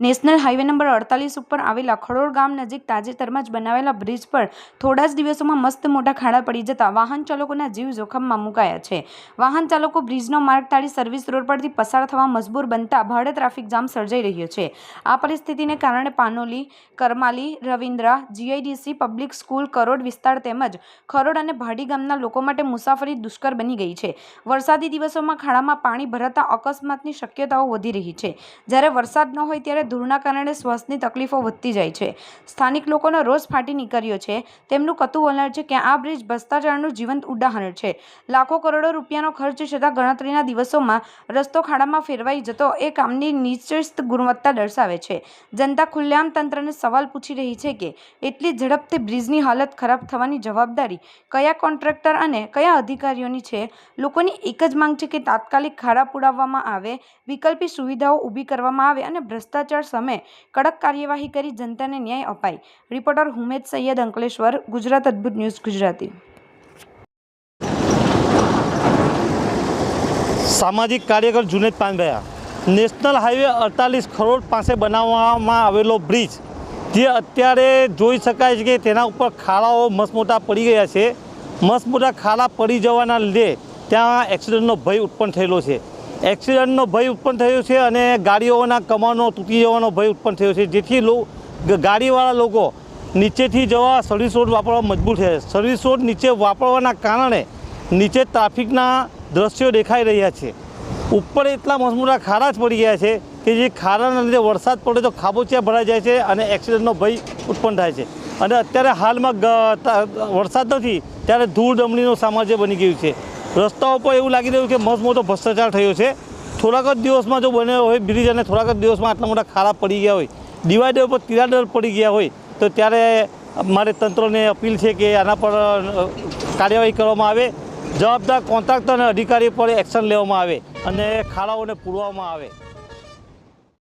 National highway number અડતાલીસ ઉપર આવેલા ખડોળ ગામ નજીક તાજેતરમાં જ બનાવેલા બ્રિજ પર થોડા જ દિવસોમાં મસ્ત મોટા ખાડા પડી જતા વાહન ચાલકોના જીવ જોખમમાં મુકાયા છે. વાહન ચાલકો બ્રિજનો માર્ગ ટાળી સર્વિસ રોડ પરથી પસાર થવા મજબૂર બનતા ભારે ટ્રાફિક જામ સર્જાઈ રહ્યો છે. આ પરિસ્થિતિને કારણે Panoli, Karmali, Ravindra, GIDC, public school, Karod વિસ્તાર તેમજ ખરોડ અને ભાડી ગામના લોકો માટે મુસાફરી દુષ્કર બની ગઈ છે. વરસાદી દિવસોમાં ખાડામાં પાણી ભરાતા અકસ્માતની શક્યતાઓ વધી રહી છે. જ્યારે વરસાદ ન હોય ત્યારે ધૂળના કારણે શ્વાસની તકલીફો વધતી જાય છે. સ્થાનિક લોકોનો રોષ ફાટી નીકળ્યો છે. તેમનું કતું વલણ છે કે આ બ્રિજ ભ્રષ્ટાચારનું જીવંત ઉદાહરણ છે. લાખો કરોડો રૂપિયાનો ખર્ચ છતાં ગણતરીના દિવસોમાં રસ્તો ખાડામાં ફેરવાઈ જતો એ કામની નિશ્ચિત ગુણવત્તા દર્શાવે છે. જનતા ખુલ્લેઆમ તંત્રને સવાલ પૂછી રહી છે કે એટલી ઝડપથી બ્રિજની હાલત ખરાબ થવાની જવાબદારી કયા કોન્ટ્રાક્ટર અને કયા અધિકારીઓની છે? લોકોની એક જ માંગ છે કે તાત્કાલિક ખાડા પુરાવવામાં આવે, વિકલ્પી સુવિધાઓ ઊભી કરવામાં આવે અને ભ્રષ્ટાચાર સામે કડક કાર્યવાહી કરી જનતાને ન્યાય અપાય. Reporter Humed Saiyad Ankleshwar, Gujarat Adbhut news, Gujarati. સામાજિક કાર્યકર જુનેદ પાનભયા નેશનલ હાઈવે અડતાલીસ કરોડ પાસે બનાવવામાં આવેલો બ્રિજ, જે અત્યારે જોઈ શકાય છે કે તેના ઉપર ખાડાઓ મસમોટા પડી ગયા છે. મસમોટા મોટા ખાડા પડી જવાના લીધે ત્યાં એક્સિડન્ટનો ભય ઉત્પન્ન થયેલો છે. એક્સિડન્ટનો ભય ઉત્પન્ન થયો છે અને ગાડીઓના કમાનો તૂટી જવાનો ભય ઉત્પન્ન થયો છે, જેથી લો ગાડીવાળા લોકો નીચેથી જવા સર્વિસ રોડ વાપરવા મજબૂર થયા છે. સર્વિસ રોડ નીચે વાપરવાના કારણે નીચે ટ્રાફિકના દ્રશ્યો દેખાઈ રહ્યા છે. ઉપર એટલા મસમૂરા ખાડા જ પડી ગયા છે કે જે ખાડાના લીધે વરસાદ પડે તો ખાબોચિયા ભરાઈ જાય છે અને એક્સિડન્ટનો ભય ઉત્પન્ન થાય છે. અને અત્યારે હાલમાં વરસાદ નથી, ત્યારે ધૂળ ડમણીનું સામ્રાજ્ય બની ગયું છે. રસ્તાઓ પર એવું લાગી રહ્યું કે મસ્ત મોટો ભ્રષ્ટાચાર થયો છે. થોડાક જ દિવસમાં જો બન્યો હોય, બ્રિજ અને થોડાક જ દિવસમાં આટલા મોટા ખાડા પડી ગયા હોય ડિવાઈડર પર તિરાડર પડી ગયા હોય, તો ત્યારે મારે તંત્રને અપીલ છે કે આના પર કાર્યવાહી કરવામાં આવે. જવાબદાર કોન્ટ્રાક્ટર અને અધિકારી પર એક્શન લેવામાં આવે અને ખાડાઓને પૂરવામાં આવે.